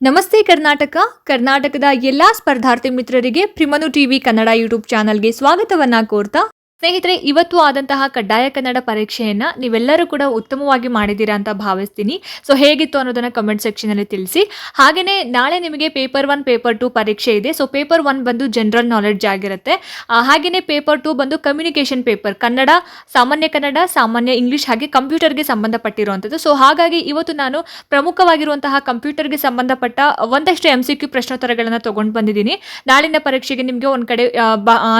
ನಮಸ್ತೆ ಕರ್ನಾಟಕ. ಕರ್ನಾಟಕದ ಎಲ್ಲಾ ಸ್ಪರ್ಧಾರ್ಥಿ ಮಿತ್ರರಿಗೆ ಪ್ರಿಮನು ಟಿವಿ ಕನ್ನಡ ಯೂಟ್ಯೂಬ್ ಚಾನಲ್ಗೆ ಸ್ವಾಗತವನ್ನ ಕೋರ್ತಾ ಸ್ನೇಹಿತರೆ, ಇವತ್ತು ಆದಂತಹ ಕಡ್ಡಾಯ ಕನ್ನಡ ಪರೀಕ್ಷೆಯನ್ನ ನೀವೆಲ್ಲರೂ ಕೂಡ ಉತ್ತಮವಾಗಿ ಮಾಡಿದ್ದೀರಾ ಅಂತ ಭಾವಿಸ್ತೀನಿ. ಸೊ ಹೇಗಿತ್ತು ಅನ್ನೋದನ್ನ ಕಮೆಂಟ್ ಸೆಕ್ಷನ್ ಅಲ್ಲಿ ತಿಳಿಸಿ. ಹಾಗೇನೆ ನಾಳೆ ನಿಮಗೆ ಪೇಪರ್ ಒನ್ ಪೇಪರ್ ಟು ಪರೀಕ್ಷೆ ಇದೆ. ಸೊ ಪೇಪರ್ ಒನ್ ಬಂದು ಜನರಲ್ ನಾಲೆಡ್ಜ್ ಆಗಿರುತ್ತೆ. ಹಾಗೆಯೇ ಪೇಪರ್ ಟು ಬಂದು ಕಮ್ಯುನಿಕೇಷನ್ ಪೇಪರ್ ಕನ್ನಡ, ಸಾಮಾನ್ಯ ಕನ್ನಡ, ಸಾಮಾನ್ಯ ಇಂಗ್ಲಿಷ್ ಹಾಗೆ ಕಂಪ್ಯೂಟರ್ಗೆ ಸಂಬಂಧಪಟ್ಟಿರುವಂಥದ್ದು. ಸೊ ಹಾಗಾಗಿ ಇವತ್ತು ನಾನು ಪ್ರಮುಖವಾಗಿರುವಂತಹ ಕಂಪ್ಯೂಟರ್ಗೆ ಸಂಬಂಧಪಟ್ಟ ಒಂದಷ್ಟು ಎಂ ಸಿ ಕ್ಯೂ ಪ್ರಶ್ನೋತ್ತರಗಳನ್ನು ತಗೊಂಡು ಬಂದಿದ್ದೀನಿ. ನಾಳಿನ ಪರೀಕ್ಷೆಗೆ ನಿಮಗೆ ಒಂದು ಕಡೆ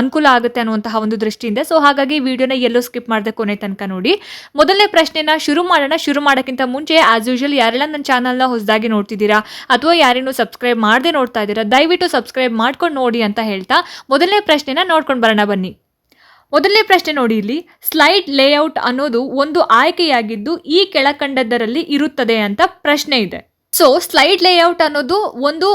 ಅನುಕೂಲ ಆಗುತ್ತೆ ಅನ್ನುವಂತಹ ಒಂದು ದೃಷ್ಟಿಯಿಂದ ಸೊ ಹಾಗಾಗಿ ವಿಡಿಯೋನ ಎಲ್ಲೋ ಸ್ಕಿಪ್ ಮಾಡದೆ ಕೊನೆ ತನಕ ನೋಡಿ. ಮೊದಲನೇ ಪ್ರಶ್ನೆನ ಶುರು ಮಾಡೋಣ. ಶುರು ಮಾಡೋಕ್ಕಿಂತ ಮುಂಚೆ ಆಸ್ ಯೂಶಲ್ ಯಾರೆಲ್ಲ ನನ್ನ ಚಾನಲ್ನ ಹೊಸದಾಗಿ ನೋಡ್ತಿದ್ದೀರಾ ಅಥವಾ ಯಾರೇನು ಸಬ್ಸ್ಕ್ರೈಬ್ ಮಾಡದೆ ನೋಡ್ತಾ ಇದ್ದೀರಾ, ದಯವಿಟ್ಟು ಸಬ್ಸ್ಕ್ರೈಬ್ ಮಾಡ್ಕೊಂಡು ನೋಡಿ ಅಂತ ಹೇಳ್ತಾ ಮೊದಲನೇ ಪ್ರಶ್ನೆನ ನೋಡ್ಕೊಂಡು ಬರೋಣ ಬನ್ನಿ. ಮೊದಲನೇ ಪ್ರಶ್ನೆ ನೋಡಿ ಇಲ್ಲಿ. ಸ್ಲೈಡ್ ಲೇಔಟ್ ಅನ್ನೋದು ಒಂದು ಆಯ್ಕೆಯಾಗಿದ್ದು ಈ ಕೆಳಕಂಡದ್ದರಲ್ಲಿ ಇರುತ್ತದೆ ಅಂತ ಪ್ರಶ್ನೆ ಇದೆ. ಸೊ ಸ್ಲೈಡ್ ಲೇಔಟ್ ಅನ್ನೋದು ಒಂದು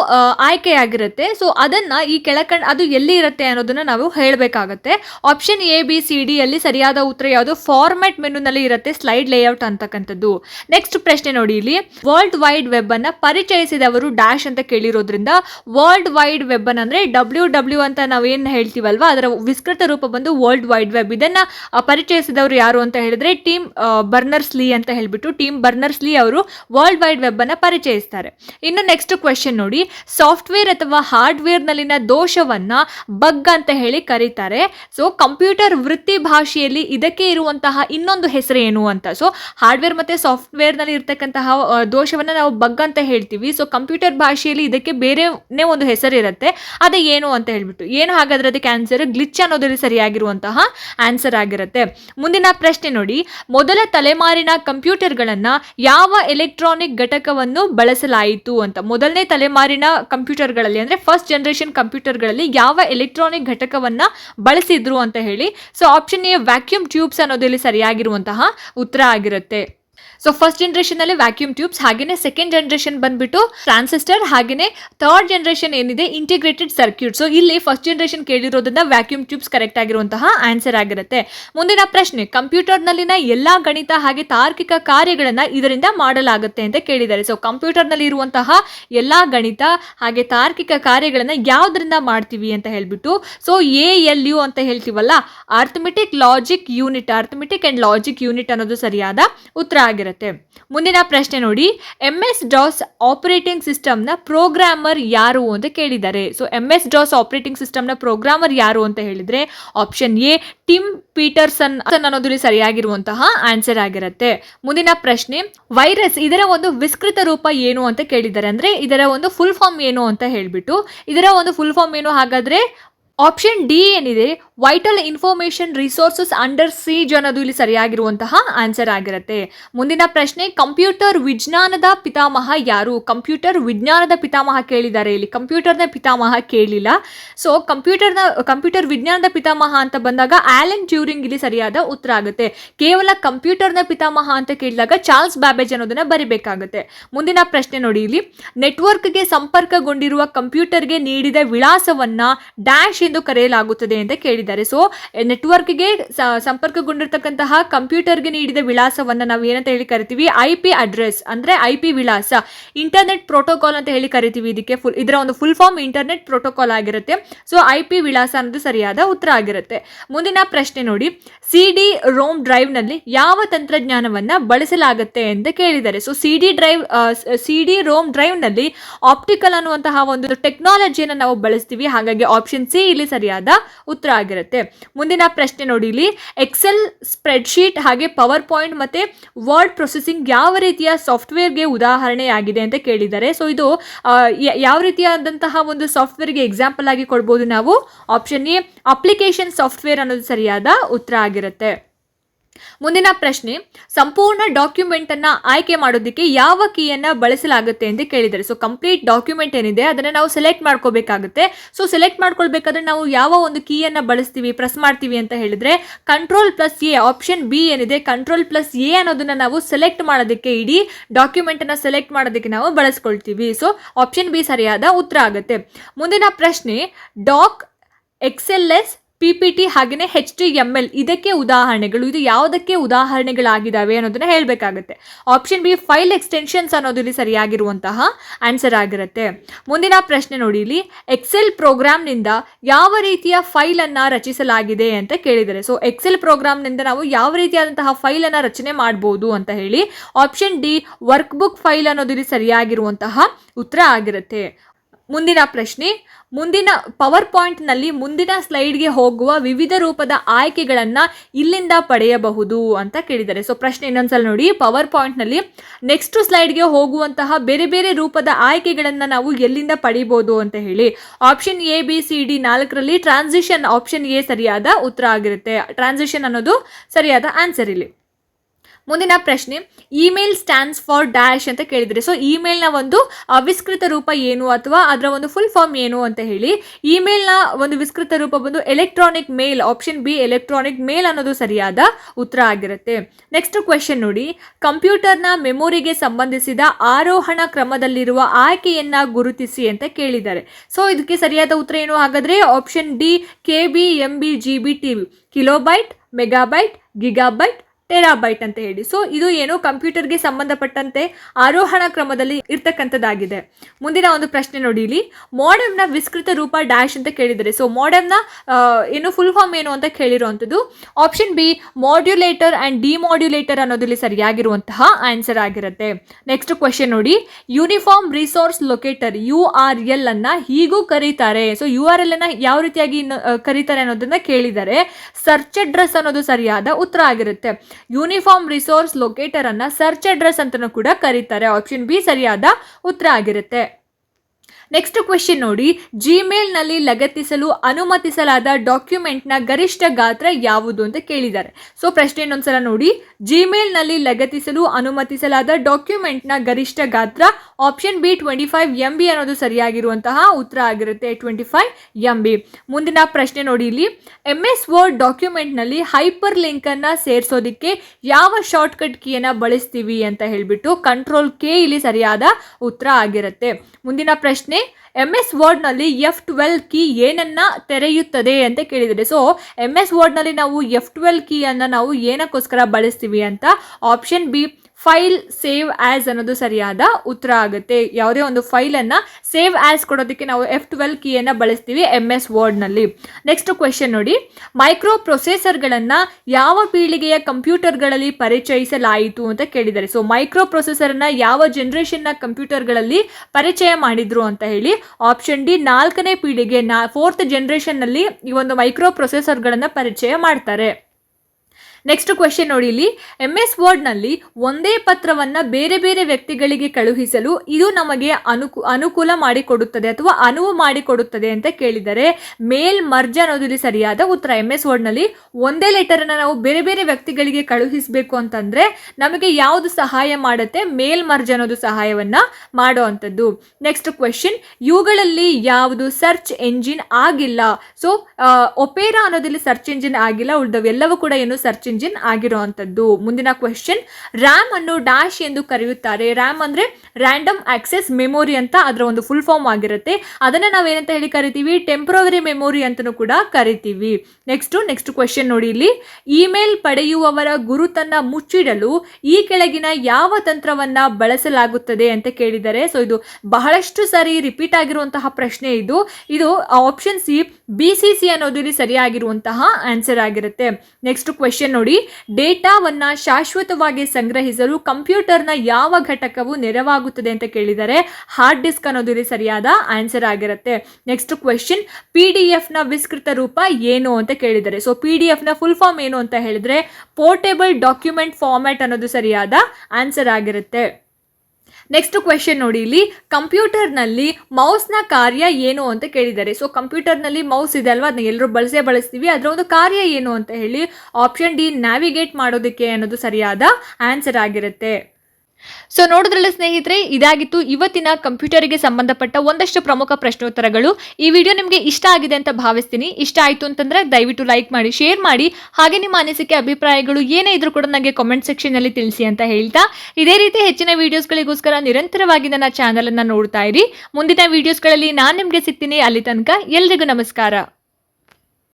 ಆಯ್ಕೆಯಾಗಿರುತ್ತೆ. ಸೊ ಅದನ್ನ ಈ ಕೆಳಕಂಡ ಅದು ಎಲ್ಲಿ ಇರುತ್ತೆ ಅನ್ನೋದನ್ನ ನಾವು ಹೇಳಬೇಕಾಗತ್ತೆ. Option A B C D ಅಲ್ಲಿ ಸರಿಯಾದ ಉತ್ತರ ಯಾವುದು? ಫಾರ್ಮ್ಯಾಟ್ ಮೆನುನಲ್ಲಿ ಇರುತ್ತೆ ಸ್ಲೈಡ್ ಲೇಔಟ್ ಅಂತಕ್ಕಂಥದ್ದು. ನೆಕ್ಸ್ಟ್ ಪ್ರಶ್ನೆ ನೋಡಿ ಇಲ್ಲಿ. ವರ್ಲ್ಡ್ ವೈಡ್ ವೆಬ್ ಅನ್ನ ಪರಿಚಯಿಸಿದವರು ಡ್ಯಾಶ್ ಅಂತ ಕೇಳಿರೋದ್ರಿಂದ ವರ್ಲ್ಡ್ ವೈಡ್ ವೆಬ್ ಅಂದ್ರೆ ಡಬ್ಲ್ಯೂ ಡಬ್ಲ್ಯೂ ಅಂತ ನಾವೇನು ಹೇಳ್ತೀವಲ್ವಾ? ಅದರ ವಿಸ್ತೃತ ರೂಪ ಬಂದು ವರ್ಲ್ಡ್ ವೈಡ್ ವೆಬ್ ಇದನ್ನ ಪರಿಚಯಿಸಿದವರು ಯಾರು ಅಂತ ಹೇಳಿದ್ರೆ, ಟೀಮ್ ಬರ್ನರ್ಸ್ ಲೀ ಅಂತ ಹೇಳ್ಬಿಟ್ಟು, ಟೀಮ್ ಬರ್ನರ್ಸ್ ಲೀ ಅವರು ವರ್ಲ್ಡ್ ವೈಡ್ ವೆಬ್ ಅನ್ನ ಪರಿಚಯಿಸ್ತಾರೆ ಇನ್ನು ನೆಕ್ಸ್ಟ್ ಕ್ವೆಶನ್ ನೋಡಿ. ಸಾಫ್ಟ್ವೇರ್ ಅಥವಾ ಹಾರ್ಡ್ವೇರ್ ನಲ್ಲಿನ ದೋಷವನ್ನ ಬಗ್ ಅಂತ ಹೇಳಿ ಕರೀತಾರೆ. ಸೊ ಕಂಪ್ಯೂಟರ್ ವೃತ್ತಿ ಭಾಷೆಯಲ್ಲಿ ಇದಕ್ಕೆ ಇರುವಂತಹ ಇನ್ನೊಂದು ಹೆಸರು ಏನು ಅಂತ. ಸೊ ಹಾರ್ಡ್ವೇರ್ ಮತ್ತೆ ಸಾಫ್ಟ್ವೇರ್ನಲ್ಲಿ ಇರ್ತಕ್ಕಂತಹ ದೋಷವನ್ನ ನಾವು ಬಗ್ ಅಂತ ಹೇಳ್ತೀವಿ. ಸೊ ಕಂಪ್ಯೂಟರ್ ಭಾಷೆಯಲ್ಲಿ ಇದಕ್ಕೆ ಬೇರೆನೇ ಒಂದು ಹೆಸರು ಇರುತ್ತೆ. ಅದೇ ಏನು ಅಂತ ಹೇಳ್ಬಿಟ್ಟು. ಏನು ಹಾಗಾದ್ರೆ ಅದಕ್ಕೆ ಆನ್ಸರ್ ಗ್ಲಿಚ್ ಅನ್ನೋದ್ರಲ್ಲಿ ಸರಿಯಾಗಿರುವಂತಹ ಆನ್ಸರ್ ಆಗಿರುತ್ತೆ. ಮುಂದಿನ ಪ್ರಶ್ನೆ ನೋಡಿ. ಮೊದಲ ತಲೆಮಾರಿನ ಕಂಪ್ಯೂಟರ್ಗಳನ್ನ ಯಾವ ಎಲೆಕ್ಟ್ರಾನಿಕ್ ಘಟಕವನ್ನು ಬಳಸಲಾಯಿತು ಅಂತ. ಮೊದಲನೇ ತಲೆಮಾರಿನ ಕಂಪ್ಯೂಟರ್ಗಳಲ್ಲಿ ಅಂದರೆ ಫಸ್ಟ್ ಜನರೇಷನ್ ಕಂಪ್ಯೂಟರ್ಗಳಲ್ಲಿ ಯಾವ ಎಲೆಕ್ಟ್ರಾನಿಕ್ ಘಟಕವನ್ನು ಬಳಸಿದ್ರು ಅಂತ ಹೇಳಿ. So option A vacuum tubes ಅನ್ನೋದ್ರಲ್ಲಿ ಸರಿಯಾಗಿರುವಂತಹ ಉತ್ತರ ಆಗಿರುತ್ತೆ. ಸೊ ಫಸ್ಟ್ ಜನರೇಷನ್ ಅಲ್ಲಿ ವ್ಯಾಕ್ಯೂಮ್ ಟ್ಯೂಬ್ಸ್ ಹಾಗೇನೆ ಸೆಕೆಂಡ್ ಜನರೇಷನ್ ಬಂದ್ಬಿಟ್ಟು ಟ್ರಾನ್ಸಿಸ್ಟರ್ ಹಾಗೆಯೇ ಥರ್ಡ್ ಜನರೇಷನ್ ಏನಿದೆ ಇಂಟಿಗ್ರೇಟೆಡ್ ಸರ್ಕ್ಯೂಟ್ ಸೊ ಇಲ್ಲಿ ಫಸ್ಟ್ ಜನರೇಷನ್ ಕೇಳಿರೋದ್ರಿಂದ ವ್ಯಾಕ್ಯೂಮ್ ಟ್ಯೂಬ್ಸ್ ಕರೆಕ್ಟ್ ಆಗಿರುವಂತಹ ಆನ್ಸರ್ ಆಗಿರುತ್ತೆ. ಮುಂದಿನ ಪ್ರಶ್ನೆ, ಕಂಪ್ಯೂಟರ್ನಲ್ಲಿನ ಎಲ್ಲಾ ಗಣಿತ ಹಾಗೆ ತಾರ್ಕಿಕ ಕಾರ್ಯಗಳನ್ನ ಇದರಿಂದ ಮಾಡಲಾಗುತ್ತೆ ಅಂತ ಕೇಳಿದ್ದಾರೆ. ಸೊ ಕಂಪ್ಯೂಟರ್ನಲ್ಲಿ ಇರುವಂತಹ ಎಲ್ಲಾ ಗಣಿತ ಹಾಗೆ ತಾರ್ಕಿಕ ಕಾರ್ಯಗಳನ್ನ ಯಾವ್ದ್ರಿಂದ ಮಾಡ್ತೀವಿ ಅಂತ ಹೇಳ್ಬಿಟ್ಟು ಸೊ ಎ ಎಲ್ ಯು ಅಂತ ಹೇಳ್ತೀವಲ್ಲ arithmetic logic unit arithmetic and logic unit ಅನ್ನೋದು ಸರಿಯಾದ ಉತ್ತರ ಆಗಿರುತ್ತೆ. ಮುಂದಿನ ಪ್ರಶ್ನೆ ನೋಡಿ. ಎಂ ಎಸ್ ಡಾಸ್ ಆಪರೇಟಿಂಗ್ ಸಿಸ್ಟಮ್ನ ಪ್ರೋಗ್ರಾಮರ್ ಯಾರು ಅಂತ ಕೇಳಿದ್ದಾರೆ. So M S DOS operating ಸಿಸ್ಟಮ್ನ ಪ್ರೋಗ್ರಾಮರ್ ಯಾರು ಅಂತ ಹೇಳಿದ್ರೆ ಆಪ್ಷನ್ ಎ ಟಿಮ್ ಪೀಟರ್ಸನ್ ಅನ್ನೋದು ಸರಿಯಾಗಿರುವಂತಹ ಆನ್ಸರ್ ಆಗಿರುತ್ತೆ. ಮುಂದಿನ ಪ್ರಶ್ನೆ ವೈರಸ್ ಇದರ ಒಂದು ವಿಸ್ತೃತ ರೂಪ ಏನು ಅಂತ ಕೇಳಿದ್ದಾರೆ. ಅಂದರೆ ಇದರ ಒಂದು ಫುಲ್ ಫಾರ್ಮ್ ಏನು ಅಂತ ಹೇಳಿಬಿಟ್ಟು, ಇದರ ಒಂದು ಫುಲ್ ಫಾರ್ಮ್ ಏನು ಹಾಗಾದ್ರೆ ಆಪ್ಷನ್ ಡಿ ಏನಿದೆ? Vital information resources under seize ಅನ್ನೋದು ಇಲ್ಲಿ ಸರಿಯಾಗಿರುವಂತಹ ಆನ್ಸರ್ ಆಗಿರುತ್ತೆ. ಮುಂದಿನ ಪ್ರಶ್ನೆ ಕಂಪ್ಯೂಟರ್ ವಿಜ್ಞಾನದ ಪಿತಾಮಹ ಯಾರು? ಕಂಪ್ಯೂಟರ್ ವಿಜ್ಞಾನದ ಪಿತಾಮಹ ಕೇಳಿದ್ದಾರೆ ಇಲ್ಲಿ. ಕಂಪ್ಯೂಟರ್ನ ಪಿತಾಮಹ ಕೇಳಿಲ್ಲ. ಸೊ ಕಂಪ್ಯೂಟರ್ನ ಕಂಪ್ಯೂಟರ್ ವಿಜ್ಞಾನದ ಪಿತಾಮಹ ಅಂತ ಬಂದಾಗ ಆಲೆನ್ ಟ್ಯೂರಿಂಗ್ ಇಲ್ಲಿ ಸರಿಯಾದ ಉತ್ತರ ಆಗುತ್ತೆ. ಕೇವಲ ಕಂಪ್ಯೂಟರ್ನ ಪಿತಾಮಹ ಅಂತ ಕೇಳಿದಾಗ ಚಾರ್ಲ್ಸ್ ಬ್ಯಾಬೇಜ್ ಅನ್ನೋದನ್ನ ಬರಿಬೇಕಾಗುತ್ತೆ. ಮುಂದಿನ ಪ್ರಶ್ನೆ ನೋಡಿ ಇಲ್ಲಿ. ನೆಟ್ವರ್ಕ್ಗೆ ಸಂಪರ್ಕಗೊಂಡಿರುವ ಕಂಪ್ಯೂಟರ್ಗೆ ನೀಡಿದ ವಿಳಾಸವನ್ನ ಡ್ಯಾಶ್ ಎಂದು ಕರೆಯಲಾಗುತ್ತದೆ ಅಂತ ಕೇಳಿದ್ದಾರೆ ಸೊ ನೆಟ್ವರ್ಕ್ಗೆ ಸಂಪರ್ಕಗೊಂಡಿರ್ತಕ್ಕಂತಹ ಕಂಪ್ಯೂಟರ್ಗೆ ನೀಡಿದ ವಿಳಾಸವನ್ನ ನಾವು ಏನಂತ ಹೇಳಿ ಕರಿತೀವಿ? ಐ ಪಿ ಅಡ್ರೆಸ್ ಅಂದ್ರೆ ಐ ಪಿ ವಿಳಾಸ. ಇಂಟರ್ನೆಟ್ ಪ್ರೋಟೋಕಾಲ್ ಅಂತ ಹೇಳಿ ಕರಿತೀವಿ ಇದಕ್ಕೆ ಫುಲ್ ಇದರ ಒಂದು ಫುಲ್ ಫಾರ್ಮ್ ಇಂಟರ್ನೆಟ್ ಪ್ರೋಟೋಕಾಲ್ ಆಗಿರುತ್ತೆ. ಸೊ ಐ ಪಿ ವಿಳಾಸ ಅನ್ನೋದು ಸರಿಯಾದ ಉತ್ತರ ಆಗಿರುತ್ತೆ. ಮುಂದಿನ ಪ್ರಶ್ನೆ ನೋಡಿ. ಸಿ ಡಿ ರೋಮ್ ಡ್ರೈವ್ನಲ್ಲಿ ಯಾವ ತಂತ್ರಜ್ಞಾನವನ್ನ ಬಳಸಲಾಗುತ್ತೆ ಎಂದು ಕೇಳಿದ್ದಾರೆ. So C D drive C D ROM ಡ್ರೈವ್ನಲ್ಲಿ optical ಅನ್ನುವಂತಹ ಒಂದು ಟೆಕ್ನಾಲಜಿಯನ್ನು ನಾವು ಬಳಸ್ತೀವಿ. ಹಾಗಾಗಿ ಆಪ್ಷನ್ ಸಿ ಇಲ್ಲಿ ಸರಿಯಾದ ಉತ್ತರ ಆಗಿರುತ್ತೆ. ಮುಂದಿನ ಪ್ರಶ್ನೆ ನೋಡಿ ಇಲ್ಲಿ ಎಕ್ಸೆಲ್ ಸ್ಪ್ರೆಡ್ಶೀಟ್ ಹಾಗೆ ಪವರ್ ಪಾಯಿಂಟ್ ಮತ್ತೆ ವರ್ಡ್ ಪ್ರೊಸೆಸಿಂಗ್ ಯಾವ ರೀತಿಯ ಸಾಫ್ಟ್ವೇರ್ಗೆ ಉದಾಹರಣೆಯಾಗಿದೆ ಅಂತ ಕೇಳಿದ್ದಾರೆ. ಸೊ ಇದು ಯಾವ ರೀತಿಯಾದಂತಹ ಒಂದು ಸಾಫ್ಟ್ವೇರ್ಗೆ ಎಕ್ಸಾಂಪಲ್ ಆಗಿ ಕೊಡ್ಬೋದು ನಾವು? ಆಪ್ಷನ್ ಎ ಅಪ್ಲಿಕೇಶನ್ ಸಾಫ್ಟ್ವೇರ್ ಅನ್ನೋದು ಸರಿಯಾದ ಉತ್ತರ ಆಗಿರುತ್ತೆ. ಮುಂದಿನ ಪ್ರಶ್ನೆ, ಸಂಪೂರ್ಣ ಡಾಕ್ಯುಮೆಂಟ್ ಅನ್ನ ಆಯ್ಕೆ ಮಾಡೋದಕ್ಕೆ ಯಾವ ಕೀಯನ್ನ ಬಳಸಲಾಗುತ್ತೆ ಅಂತ ಕೇಳಿದ್ದಾರೆ ಸೊ ಕಂಪ್ಲೀಟ್ ಡಾಕ್ಯುಮೆಂಟ್ ಏನಿದೆ, ಅದನ್ನ ನಾವು ಸೆಲೆಕ್ಟ್ ಮಾಡ್ಕೋಬೇಕಾಗುತ್ತೆ. ಸೊ ಸೆಲೆಕ್ಟ್ ಮಾಡ್ಕೊಳ್ಬೇಕಾದ್ರೆ ನಾವು ಯಾವ ಒಂದು ಕೀಯನ್ನ ಬಳಸ್ತೀವಿ ಪ್ರೆಸ್ ಮಾಡ್ತೀವಿ ಅಂತ ಹೇಳಿದ್ರೆ control plus A option B ಏನಿದೆ ಕಂಟ್ರೋಲ್ ಪ್ಲಸ್ ಎ ಅನ್ನೋದನ್ನ ನಾವು ಸೆಲೆಕ್ಟ್ ಮಾಡೋದಕ್ಕೆ ಇಡೀ ಡಾಕ್ಯುಮೆಂಟ್ ಅನ್ನ ಸೆಲೆಕ್ಟ್ ಮಾಡೋದಕ್ಕೆ ನಾವು ಬಳಸ್ಕೊಳ್ತೀವಿ. ಸೊ ಆಪ್ಷನ್ ಬಿ ಸರಿಯಾದ ಉತ್ತರ ಆಗುತ್ತೆ. ಮುಂದಿನ ಪ್ರಶ್ನೆ doc Excel S P P T ಹಾಗೆಯೇ ಹೆಚ್ ಟಿ ಎಂ ಎಲ್ ಇದಕ್ಕೆ ಉದಾಹರಣೆಗಳು, ಇದು ಯಾವುದಕ್ಕೆ ಉದಾಹರಣೆಗಳಾಗಿದ್ದಾವೆ ಅನ್ನೋದನ್ನ ಹೇಳಬೇಕಾಗುತ್ತೆ. ಆಪ್ಷನ್ ಬಿ ಫೈಲ್ ಎಕ್ಸ್ಟೆನ್ಷನ್ಸ್ ಅನ್ನೋದು ಇಲ್ಲಿ ಸರಿಯಾಗಿರುವಂತಹ ಆನ್ಸರ್ ಆಗಿರುತ್ತೆ. ಮುಂದಿನ ಪ್ರಶ್ನೆ ನೋಡಿ, ಇಲ್ಲಿ ಎಕ್ಸೆಲ್ ಪ್ರೋಗ್ರಾಮ್ನಿಂದ ಯಾವ ರೀತಿಯ ಫೈಲನ್ನು ರಚಿಸಲಾಗಿದೆ ಅಂತ ಕೇಳಿದರೆ ಸೊ ಎಕ್ಸೆಲ್ ಪ್ರೋಗ್ರಾಮ್ನಿಂದ ನಾವು ಯಾವ ರೀತಿಯಾದಂತಹ ಫೈಲನ್ನು ರಚನೆ ಮಾಡ್ಬೋದು ಅಂತ ಹೇಳಿ option D work book file ಅನ್ನೋದು ಇಲ್ಲಿ ಸರಿಯಾಗಿರುವಂತಹ ಉತ್ತರ ಆಗಿರುತ್ತೆ. ಮುಂದಿನ ಪ್ರಶ್ನೆ, ಮುಂದಿನ ಪವರ್ ಪಾಯಿಂಟ್ನಲ್ಲಿ ಮುಂದಿನ ಸ್ಲೈಡ್ಗೆ ಹೋಗುವ ವಿವಿಧ ರೂಪದ ಆಯ್ಕೆಗಳನ್ನು ಇಲ್ಲಿಂದ ಪಡೆಯಬಹುದು ಅಂತ ಕೇಳಿದ್ದಾರೆ. ಸೊ ಪ್ರಶ್ನೆ ಇನ್ನೊಂದ್ಸಲ ನೋಡಿ ಪವರ್ ಪಾಯಿಂಟ್ನಲ್ಲಿ ನೆಕ್ಸ್ಟ್ ಸ್ಲೈಡ್ಗೆ ಹೋಗುವಂತಹ ಬೇರೆ ಬೇರೆ ರೂಪದ ಆಯ್ಕೆಗಳನ್ನು ನಾವು ಎಲ್ಲಿಂದ ಪಡಿಬೋದು ಅಂತ ಹೇಳಿ option A B C D ನಾಲ್ಕರಲ್ಲಿ ಟ್ರಾನ್ಸಿಷನ್ ಆಪ್ಷನ್ ಎ ಸರಿಯಾದ ಉತ್ತರ ಆಗಿರುತ್ತೆ. ಟ್ರಾನ್ಸಿಷನ್ ಅನ್ನೋದು ಸರಿಯಾದ ಆನ್ಸರ್ ಇಲ್ಲಿ. ಮುಂದಿನ ಪ್ರಶ್ನೆ ಇಮೇಲ್ ಸ್ಟ್ಯಾಂಡ್ಸ್ ಫಾರ್ ಡ್ಯಾಶ್ ಅಂತ ಕೇಳಿದರೆ. ಸೊ ಇಮೇಲ್ನ ಒಂದು ಅವಿಸ್ಕೃತ ರೂಪ ಏನು ಅಥವಾ ಅದರ ಒಂದು ಫುಲ್ ಫಾರ್ಮ್ ಏನು ಅಂತ ಹೇಳಿ ಇಮೇಲ್ನ ಒಂದು ವಿಸ್ತೃತ ರೂಪ ಬಂದು electronic mail option B electronic mail ಅನ್ನೋದು ಸರಿಯಾದ ಉತ್ತರ ಆಗಿರುತ್ತೆ. ನೆಕ್ಸ್ಟ್ ಕ್ವೆಶನ್ ನೋಡಿ ಕಂಪ್ಯೂಟರ್ನ ಮೆಮೊರಿಗೆ ಸಂಬಂಧಿಸಿದ ಆರೋಹಣ ಕ್ರಮದಲ್ಲಿರುವ ಆಯ್ಕೆಯನ್ನು ಗುರುತಿಸಿ ಅಂತ ಕೇಳಿದ್ದಾರೆ. ಸೊ ಇದಕ್ಕೆ ಸರಿಯಾದ ಉತ್ತರ ಏನು ಹಾಗಾದ್ರೆ option D K B M B G B T B kilobyte megabyte gigabyte terabyte ಅಂತ ಹೇಳಿ. ಸೊ ಇದು ಏನು ಕಂಪ್ಯೂಟರ್ಗೆ ಸಂಬಂಧಪಟ್ಟಂತೆ ಆರೋಹಣ ಕ್ರಮದಲ್ಲಿ ಇರ್ತಕ್ಕಂಥದ್ದಾಗಿದೆ. ಮುಂದಿನ ಒಂದು ಪ್ರಶ್ನೆ ನೋಡಿ ಇಲ್ಲಿ. ಮಾಡರ್ಮ್ನ ವಿಸ್ತೃತ ರೂಪ ಡ್ಯಾಶ್ ಅಂತ ಕೇಳಿದರೆ ಸೊ ಮಾಡರ್ಮ್ನ ಏನು ಫುಲ್ ಫಾರ್ಮ್ ಏನು ಅಂತ ಕೇಳಿರುವಂಥದ್ದು option B modulator and demodulator ಅನ್ನೋದಲ್ಲಿ ಸರಿಯಾಗಿರುವಂತಹ ಆನ್ಸರ್ ಆಗಿರುತ್ತೆ. ನೆಕ್ಸ್ಟ್ ಕ್ವೆಶನ್ ನೋಡಿ. Uniform resource locator U R L ಅನ್ನ ಹೀಗೂ ಕರೀತಾರೆ. ಸೊ ಯು ಆರ್ ಎಲ್ ಅನ್ನ ಯಾವ ರೀತಿಯಾಗಿ ಕರೀತಾರೆ ಅನ್ನೋದನ್ನ ಕೇಳಿದರೆ ಸರ್ಚ್ ಅಡ್ರೆಸ್ ಅನ್ನೋದು ಸರಿಯಾದ ಉತ್ತರ ಆಗಿರುತ್ತೆ. ಯೂನಿಫಾರ್ಮ್ ರಿಸೋರ್ಸ್ ಲೊಕೇಟರ್ ಅನ್ನ ಸರ್ಚ್ ಅಡ್ರೆಸ್ ಅಂತಲೂ ಕೂಡ ಕರೀತಾರೆ. ಆಪ್ಷನ್ ಬಿ ಸರಿಯಾದ ಉತ್ತರ ಆಗಿರುತ್ತೆ. ನೆಕ್ಸ್ಟ್ ಕ್ವೆಶನ್ ನೋಡಿ. ಜಿಮೇಲ್ನಲ್ಲಿ ಲಗತ್ತಿಸಲು ಅನುಮತಿಸಲಾದ ಡಾಕ್ಯುಮೆಂಟ್ನ ಗರಿಷ್ಠ ಗಾತ್ರ ಯಾವುದು ಅಂತ ಕೇಳಿದ್ದಾರೆ. ಸೊ ಪ್ರಶ್ನೆ ಇನ್ನೊಂದ್ಸಲ ನೋಡಿ. ಜಿಮೇಲ್ನಲ್ಲಿ ಲಗತ್ತಿಸಲು ಅನುಮತಿಸಲಾದ ಡಾಕ್ಯುಮೆಂಟ್ನ ಗರಿಷ್ಠ ಗಾತ್ರ option B twenty five M B ಅನ್ನೋದು ಸರಿಯಾಗಿರುವಂತಹ ಉತ್ತರ ಆಗಿರುತ್ತೆ ಟ್ವೆಂಟಿ ಫೈವ್ ಎಂ ಬಿ ಮುಂದಿನ ಪ್ರಶ್ನೆ ನೋಡಿ ಇಲ್ಲಿ. ಎಂ ಎಸ್ ವರ್ಡ್ ಡಾಕ್ಯುಮೆಂಟ್ನಲ್ಲಿ ಹೈಪರ್ ಲಿಂಕನ್ನು ಸೇರಿಸೋದಕ್ಕೆ ಯಾವ ಶಾರ್ಟ್ಕಟ್ ಕೀಯನ್ನು ಬಳಸ್ತೀವಿ ಅಂತ ಹೇಳಿಬಿಟ್ಟು ಕಂಟ್ರೋಲ್ ಕೆ ಇಲ್ಲಿ ಸರಿಯಾದ ಉತ್ತರ ಆಗಿರುತ್ತೆ. ಮುಂದಿನ ಪ್ರಶ್ನೆ. ಎಂ ಎಸ್ ವರ್ಡ್ನಲ್ಲಿ ಎಫ್ ಟ್ವೆಲ್ ಕೀ ಏನನ್ನ ತೆರೆಯುತ್ತದೆ ಅಂತ ಕೇಳಿದರೆ. ಸೊ ಎಂ ಎಸ್ ವರ್ಡ್ನಲ್ಲಿ ನಾವು ಎಫ್ ಟ್ವೆಲ್ ಕೀಯನ್ನು ನಾವು ಏನಕ್ಕೋಸ್ಕರ ಬಳಸ್ತೀವಿ ಅಂತ option B file save as ಅನ್ನೋದು ಸರಿಯಾದ ಉತ್ತರ ಆಗುತ್ತೆ. ಯಾವುದೇ ಒಂದು ಫೈಲನ್ನು ಸೇವ್ ಆ್ಯಸ್ ಕೊಡೋದಕ್ಕೆ ನಾವು ಎಫ್ ಟ್ವೆಲ್ ಕೀಯನ್ನು ಬಳಸ್ತೀವಿ ಎಂ ಎಸ್ ವರ್ಡ್ನಲ್ಲಿ ನೆಕ್ಸ್ಟ್ ಕ್ವೆಶನ್ ನೋಡಿ. ಮೈಕ್ರೋ ಪ್ರೊಸೆಸರ್ಗಳನ್ನು ಯಾವ ಪೀಳಿಗೆಯ ಕಂಪ್ಯೂಟರ್ಗಳಲ್ಲಿ ಪರಿಚಯಿಸಲಾಯಿತು ಅಂತ ಕೇಳಿದ್ದಾರೆ. ಸೊ ಮೈಕ್ರೋ ಪ್ರೊಸೆಸರ್ನ ಯಾವ ಜನ್ರೇಷನ್ನ ಕಂಪ್ಯೂಟರ್ಗಳಲ್ಲಿ ಪರಿಚಯ ಮಾಡಿದ್ರು ಅಂತ ಹೇಳಿ ಆಪ್ಷನ್ ಡಿ ನಾಲ್ಕನೇ ಪೀಳಿಗೆ ನಾ ಫೋರ್ತ್ ಜನ್ರೇಷನ್ನಲ್ಲಿ ಈ ಒಂದು ಮೈಕ್ರೋ ಪ್ರೊಸೆಸರ್ಗಳನ್ನು ಪರಿಚಯ ಮಾಡ್ತಾರೆ. ನೆಕ್ಸ್ಟ್ ಕ್ವೆಶನ್ ನೋಡಿ ಇಲ್ಲಿ. ಎಂ ಎಸ್ ವರ್ಡ್ನಲ್ಲಿ ಒಂದೇ ಪತ್ರವನ್ನು ಬೇರೆ ಬೇರೆ ವ್ಯಕ್ತಿಗಳಿಗೆ ಕಳುಹಿಸಲು ಇದು ನಮಗೆ ಅನುಕು, ಅನುಕೂಲ ಮಾಡಿಕೊಡುತ್ತದೆ ಅಥವಾ ಅನುವು ಮಾಡಿಕೊಡುತ್ತದೆ ಅಂತ ಕೇಳಿದರೆ ಮೇಲ್ ಮರ್ಜ್ ಅನ್ನೋದು ಇಲ್ಲಿ ಸರಿಯಾದ ಉತ್ತರ. ಎಂ ಎಸ್ ವರ್ಡ್ನಲ್ಲಿ ಒಂದೇ ಲೆಟರನ್ನು ನಾವು ಬೇರೆ ಬೇರೆ ವ್ಯಕ್ತಿಗಳಿಗೆ ಕಳುಹಿಸಬೇಕು ಅಂತಂದರೆ ನಮಗೆ ಯಾವುದು ಸಹಾಯ ಮಾಡುತ್ತೆ? ಮೇಲ್ ಮರ್ಜ್ ಅನ್ನೋದು ಸಹಾಯವನ್ನು ಮಾಡೋ ಅಂಥದ್ದು ನೆಕ್ಸ್ಟ್ ಕ್ವೆಶನ್ ಇವುಗಳಲ್ಲಿ ಯಾವುದು ಸರ್ಚ್ ಎಂಜಿನ್ ಆಗಿಲ್ಲ? ಸೊ ಒಪೇರಾ ಅನ್ನೋದಿಲ್ಲಿ ಸರ್ಚ್ ಎಂಜಿನ್ ಆಗಿಲ್ಲ. ಉಳಿದವೆಲ್ಲವೂ ಕೂಡ ಏನು ಸರ್ಚ್ ಎಂಜಿನ್ ಆಗಿರುವಂಥದ್ದು. ಮುಂದಿನ ಕ್ವೆಶನ್ ರ್ಯಾಮ್ ಅನ್ನು ಡ್ಯಾಶ್ ಎಂದು ಕರೆಯುತ್ತಾರೆ. ರ್ಯಾಮ್ ಅಂದ್ರೆ ರ್ಯಾಂಡಮ್ ಆಕ್ಸೆಸ್ ಮೆಮೊರಿ ಅಂತ ಅದರ ಒಂದು ಫುಲ್ ಫಾರ್ಮ್ ಆಗಿರುತ್ತೆ. ಅದನ್ನ ನಾವೇನಂತ ಹೇಳಿ ಕರಿತೀವಿ? ಟೆಂಪ್ರವರಿ ಮೆಮೊರಿ ಅಂತಲೂ ಕೂಡ ಕರಿತೀವಿ. ನೆಕ್ಸ್ಟ್ ನೆಕ್ಸ್ಟ್ ಕ್ವೆಶನ್ ನೋಡಿ ಇಲ್ಲಿ. ಇಮೇಲ್ ಪಡೆಯುವವರ ಗುರುತನ್ನ ಮುಚ್ಚಿಡಲು ಈ ಕೆಳಗಿನ ಯಾವ ತಂತ್ರವನ್ನ ಬಳಸಲಾಗುತ್ತದೆ ಅಂತ ಕೇಳಿದರೆ ಸೊ ಇದು ಬಹಳಷ್ಟು ಸಾರಿ ರಿಪೀಟ್ ಆಗಿರುವಂತಹ ಪ್ರಶ್ನೆ ಇದು. ಇದು ಆಪ್ಷನ್ ಸಿ ಬಿ ಸಿ ಅನ್ನೋದು ಇಲ್ಲಿ ಸರಿಯಾಗಿರುವಂತಹ ಆನ್ಸರ್ ಆಗಿರುತ್ತೆ. ನೆಕ್ಸ್ಟ್ ಕ್ವೆಶನ್ ಡೇಟಾವನ್ನ ಶಾಶ್ವತವಾಗಿ ಸಂಗ್ರಹಿಸಲು ಕಂಪ್ಯೂಟರ್ನ ಯಾವ ಘಟಕವು ನೆರವಾಗುತ್ತದೆ ಅಂತ ಕೇಳಿದರೆ ಹಾರ್ಡ್ ಡಿಸ್ಕ್ ಅನ್ನೋದು ಇಲ್ಲಿ ಸರಿಯಾದ ಆನ್ಸರ್ ಆಗಿರುತ್ತೆ. ನೆಕ್ಸ್ಟ್ ಕ್ವೆಶನ್ ಪಿ ಡಿ ಎಫ್ನ ವಿಸ್ತೃತ ರೂಪ ಏನು ಅಂತ ಕೇಳಿದರೆ ಸೊ ಪಿ ಡಿ ಎಫ್ನ ಫುಲ್ ಫಾರ್ಮ್ ಏನು ಅಂತ ಹೇಳಿದರೆ ಪೋರ್ಟೇಬಲ್ ಡಾಕ್ಯುಮೆಂಟ್ ಫಾರ್ಮ್ಯಾಟ್ ಅನ್ನೋದು ಸರಿಯಾದ ಆನ್ಸರ್ ಆಗಿರುತ್ತೆ. ನೆಕ್ಸ್ಟ್ ಕ್ವೆಶನ್ ನೋಡಿ ಇಲ್ಲಿ ಕಂಪ್ಯೂಟರ್ನಲ್ಲಿ ಮೌಸ್ನ ಕಾರ್ಯ ಏನು ಅಂತ ಕೇಳಿದ್ದಾರೆ. ಸೊ ಕಂಪ್ಯೂಟರ್ನಲ್ಲಿ ಮೌಸ್ ಇದೆ ಅಲ್ವಾ? ಅದನ್ನ ಎಲ್ಲರೂ ಬಳಸೇ ಬಳಸ್ತೀವಿ. ಅದರ ಒಂದು ಕಾರ್ಯ ಏನು ಅಂತ ಹೇಳಿ ಆಪ್ಷನ್ ಡಿ ನ್ಯಾವಿಗೇಟ್ ಮಾಡೋದಕ್ಕೆ ಅನ್ನೋದು ಸರಿಯಾದ ಆನ್ಸರ್ ಆಗಿರುತ್ತೆ. ಸೊ ನೋಡಿದ್ರಲ್ಲ ಸ್ನೇಹಿತರೆ, ಇದಾಗಿತ್ತು ಇವತ್ತಿನ ಕಂಪ್ಯೂಟರ್ಗೆ ಸಂಬಂಧಪಟ್ಟ ಒಂದಷ್ಟು ಪ್ರಮುಖ ಪ್ರಶ್ನೋತ್ತರಗಳು. ಈ ವಿಡಿಯೋ ನಿಮಗೆ ಇಷ್ಟ ಆಗಿದೆ ಅಂತ ಭಾವಿಸ್ತೀನಿ. ಇಷ್ಟ ಆಯಿತು ಅಂತಂದ್ರೆ ದಯವಿಟ್ಟು ಲೈಕ್ ಮಾಡಿ, ಶೇರ್ ಮಾಡಿ. ಹಾಗೆ ನಿಮ್ಮ ಅನಿಸಿಕೆ, ಅಭಿಪ್ರಾಯಗಳು ಏನೇ ಇದ್ರೂ ಕೂಡ ನನಗೆ ಕಾಮೆಂಟ್ ಸೆಕ್ಷನ್ನಲ್ಲಿ ತಿಳಿಸಿ ಅಂತ ಹೇಳ್ತಾ. ಇದೇ ರೀತಿ ಹೆಚ್ಚಿನ ವಿಡಿಯೋಸ್ಗಳಿಗೋಸ್ಕರ ನಿರಂತರವಾಗಿ ನನ್ನ ಚಾನಲನ್ನು ನೋಡ್ತಾ ಇರಿ. ಮುಂದಿನ ವಿಡಿಯೋಸ್ಗಳಲ್ಲಿ ನಾನು ನಿಮಗೆ ಸಿಗ್ತೀನಿ ಅಲ್ಲಿ ತನಕ ಎಲ್ರಿಗೂ ನಮಸ್ಕಾರ.